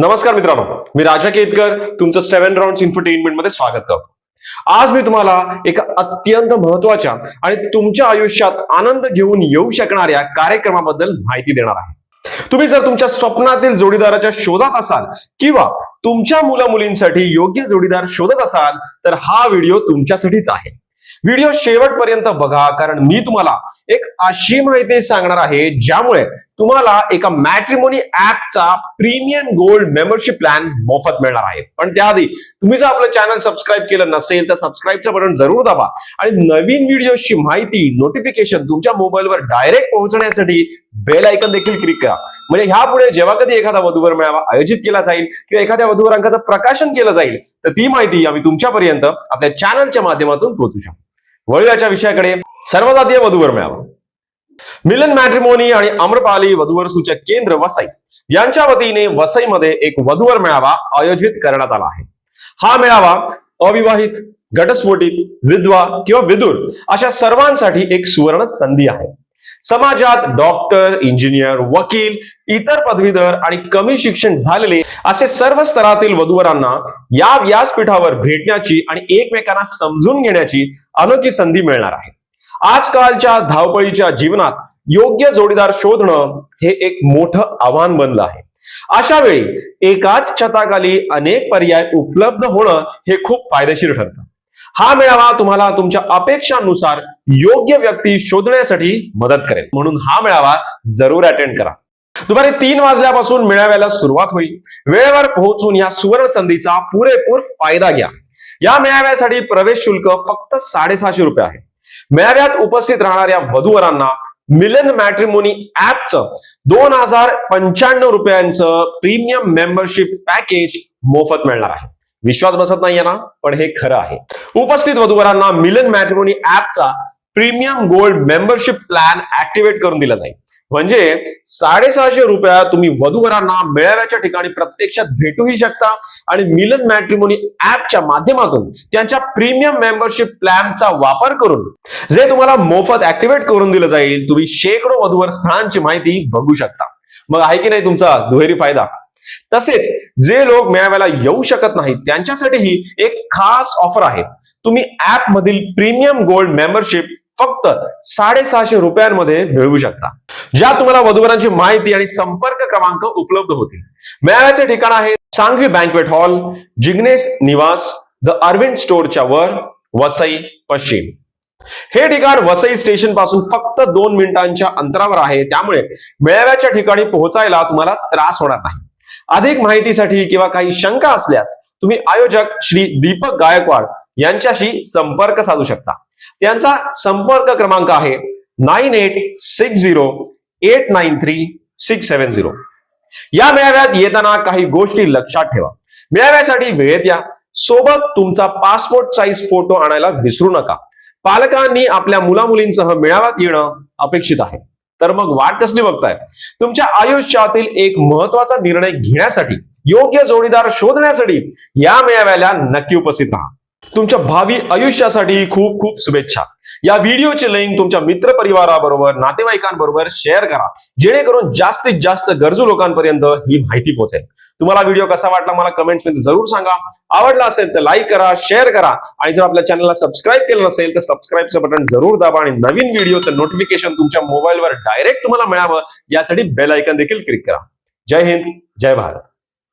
नमस्कार मित्रांनो मी राजा केतकर तुमचं सेव्हन राऊंड इन्फरटेनमेंटमध्ये स्वागत करतो. आज मी तुम्हाला एका अत्यंत महत्त्वाच्या आणि तुमच्या आयुष्यात आनंद घेऊन येऊ शकणाऱ्या कार्यक्रमाबद्दल माहिती देणार आहे. तुम्ही जर तुमच्या स्वप्नातील जोडीदाराच्या शोधात असाल किंवा तुमच्या मुला मुलींसाठी योग्य जोडीदार शोधत असाल तर हा व्हिडिओ तुमच्यासाठीच आहे. व्हिडिओ शेवटपर्यंत बघा कारण मी तुम्हाला एक अशी माहिती सांगणार आहे ज्यामुळे तुम्हाला एका मॅट्रिमोनी ऍपचा प्रीमियम गोल्ड मेंबरशिप प्लॅन मोफत मिळणार आहे. पण त्याआधी तुम्ही जर आपलं चॅनल सबस्क्राईब केलं नसेल तर सबस्क्राईबचं बटन जरूर दाबा. आणि नवीन व्हिडिओची माहिती नोटिफिकेशन तुमच्या मोबाईलवर डायरेक्ट पोहोचण्यासाठी बेल आयकन देखील क्लिक करा. म्हणजे ह्यापुढे जेव्हा कधी एखादा वधूवर मेळावा आयोजित केला जाईल किंवा एखाद्या वधूवर अंकाचं प्रकाशन केलं जाईल तर ती माहिती आम्ही तुमच्यापर्यंत आपल्या चॅनलच्या माध्यमातून पोहोचू शकतो वळूयाच्या विषयाकडे. सर्वजातीय वधूवर मेळावा. मिलन मॅट्रिमोनी आणि अम्रपाली वधूवर सूचक केंद्र वसई. यांच्या वतीने वसईमध्ये एक वधूवर मेळावा आयोजित करण्यात आला आहे. हा मेळावा अविवाहित घटस्फोटित विधवा किंवा विदुर अशा सर्वांसाठी एक सुवर्ण संधी आहे. समाजात डॉक्टर इंजिनियर वकील इतर पदवीधर आणि कमी शिक्षण झालेले असे सर्व स्तरातील वधूवरांना या व्यासपीठावर भेटण्याची आणि एकमेकांना समजून घेण्याची अनोखी संधी मिळणार आहे. आजकालच्या धावपळीच्या जीवनात योग्य जोडीदार शोधणं हे एक मोठं आव्हान बनलं आहे. अशा वेळी एकाच छताखाली अनेक पर्याय उपलब्ध होणं हे खूप फायदेशीर ठरतं. हा मेळावा तुम्हाला तुमच्या अपेक्षांनुसार योग्य व्यक्ती शोधण्यासाठी मदत करेल. म्हणून हा मेळावा जरूर अटेंड करा. दुपारी तीन वाजल्यापासून मेळाव्याला सुरुवात होईल. वेळेवर पोहोचून या सुवर्ण संधीचा पुरेपूर फायदा घ्या. या मेळाव्यासाठी प्रवेश शुल्क फक्त साडेसहाशे रुपये आहे. मेळाव्यात उपस्थित राहणाऱ्या वधूवरांना मिलन मॅट्रिमोनी ऍपचं दोन हजार पंच्याण्णव रुपयांचं प्रीमियम मेंबरशिप पॅकेज मोफत मिळणार आहे. विश्वास बसत नाहीये ना पण हे खरं आहे. उपस्थित वधूवरांना Milan matrimony ऍपचा premium gold membership plan activate करून दिला जाईल. म्हणजे साडेसहाशे रुपया तुम्ही वधूवरांना मेळाव्याच्या ठिकाणी प्रत्यक्षात भेटूही शकता आणि मिलन मॅट्रिमोनी ऍपच्या माध्यमातून त्यांच्या प्रीमियम मेंबरशिप प्लॅनचा वापर करून जे तुम्हाला मोफत ऍक्टिव्हेट करून दिलं जाईल तुम्ही शेकडो वधूवर स्थळांची माहिती बघू शकता. मग आहे की नाही तुमचा दुहेरी फायदा? तसेच जे लोक मेळाव्याला येऊ शकत नाहीत त्यांच्यासाठीही एक खास ऑफर आहे. तुम्ही ऍप मधील प्रीमियम गोल्ड मेंबरशिप फक्त साडेसहाशे रुपयांमध्ये मिळवू शकता. ज्या तुम्हाला वधूवरांची माहिती आणि संपर्क क्रमांक उपलब्ध होतील. मेळाव्याचे ठिकाण आहे सांगवी बँकवेट हॉल जिग्नेश निवास द अरविंद स्टोरच्या वर वसई पश्चिम. हे ठिकाण वसई स्टेशनपासून फक्त दोन मिनिटांच्या अंतरावर आहे. त्यामुळे मेळाव्याच्या ठिकाणी पोहोचायला तुम्हाला त्रास होणार नाही. अधिक माहितीसाठी किंवा काही शंका असल्यास तुम्ही आयोजक श्री दीपक गायकवाड यांच्याशी संपर्क साधू शकता. त्यांचा संपर्क क्रमांक आहे nine eight six zero eight nine three six seven zero. या मेळाव्यात येताना काही गोष्टी लक्षात ठेवा. मेळाव्यासाठी वेळेत या. सोबत तुमचा पासपोर्ट साईज फोटो आणायला विसरू नका. पालकांनी आपल्या मुला मुलींसह मेळाव्यात येणं अपेक्षित आहे. तर मग वाट कसली बघताय? तुमच्या आयुष्यातील एक महत्त्वाचा निर्णय घेण्यासाठी योग्य जोडीदार शोधण्यासाठी या मेळाव्याला नक्की उपस्थित राहा. तुमच्या भावी आयुष्यासाठी खूप खूप शुभेच्छा. या व्हिडिओची लिंक तुमच्या मित्र परिवाराबरोबर नातेवाईकांबरोबर शेअर करा. जेणेकरून जास्तीत जास्त गरजू लोकांपर्यंत ही माहिती पोहोचेल. तुम्हाला व्हिडिओ कसा वाटला मला कमेंट्समध्ये जरूर सांगा. आवडला असेल तर लाईक करा शेअर करा. आणि जर आपल्या चॅनलला सबस्क्राईब केलं नसेल तर सबस्क्राईबचं बटन जरूर दाबा आणि नवीन व्हिडिओचं नोटिफिकेशन तुमच्या मोबाईलवर डायरेक्ट तुम्हाला मिळावं. यासाठी बेल आयकन देखील क्लिक करा. जय हिंद जय भारत.